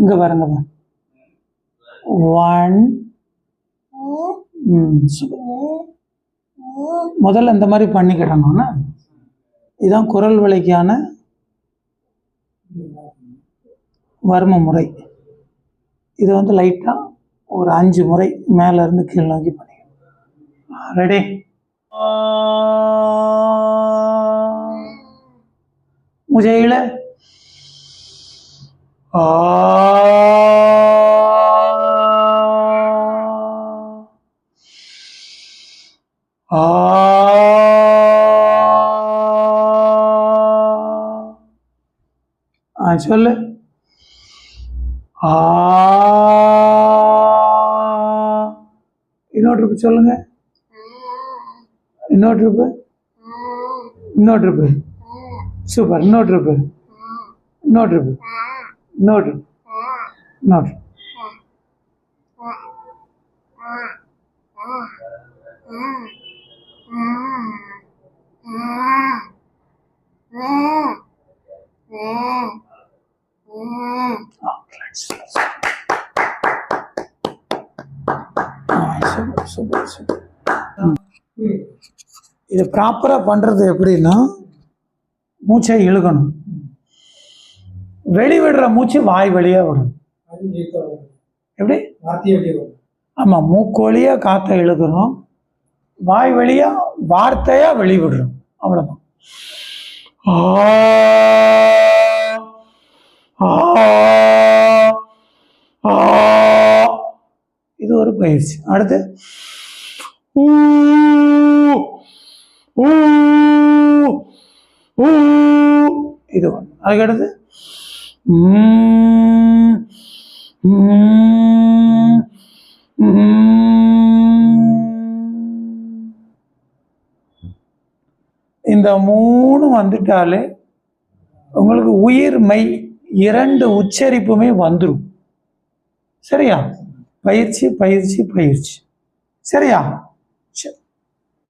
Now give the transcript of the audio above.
இங்க பாருங்க ஒன். முதல்ல இந்த மாதிரி பண்ணிக்கிடணும்னா இதுதான் குரல் வழிக்கான வர்ம முறை. இது வந்து லைட்டாக ஒரு அஞ்சு முறை மேல இருந்து கீழ் நோக்கி பண்ணிக்கணும். ரெடி முஜையில்? ஆ. சொல்லு. ஆ. இன்னொரு ட்ரிப்பு சொல்லுங்க. இன்னொரு ட்ரிப்பு இன்னொரு ட்ரிப்பு சூப்பர். இன்னொரு ட்ரிப்பு இன்னொரு ட்ரிப்பு ನೋಡ್ರಿ ನೋಡ್ರಿ இது ப்ராப்பராக பண்ணுறது எப்படின்னா மூச்சை இழுக்கணும். வெளி விடுற மூச்சு வாய் வழியாக விடணும் எப்படி? ஆமாம் மூக்கு வழியாக காற்றை இழுக்கணும் வாய் வழியாக வார்த்தையாக வெளிவிடுறோம். அவ்வளோதான் இது ஒரு பயிற்சி. அடுத்து ஊ ஊ ஊ இது ஒன்று அதுக்கடுத்து. இந்த மூணு வந்துட்டாலே உங்களுக்கு உயிர் மெய் இரண்டு உச்சரிப்புமே வந்துடும் சரியா? பயிற்சி பயிற்சி பயிற்சி. சரியா?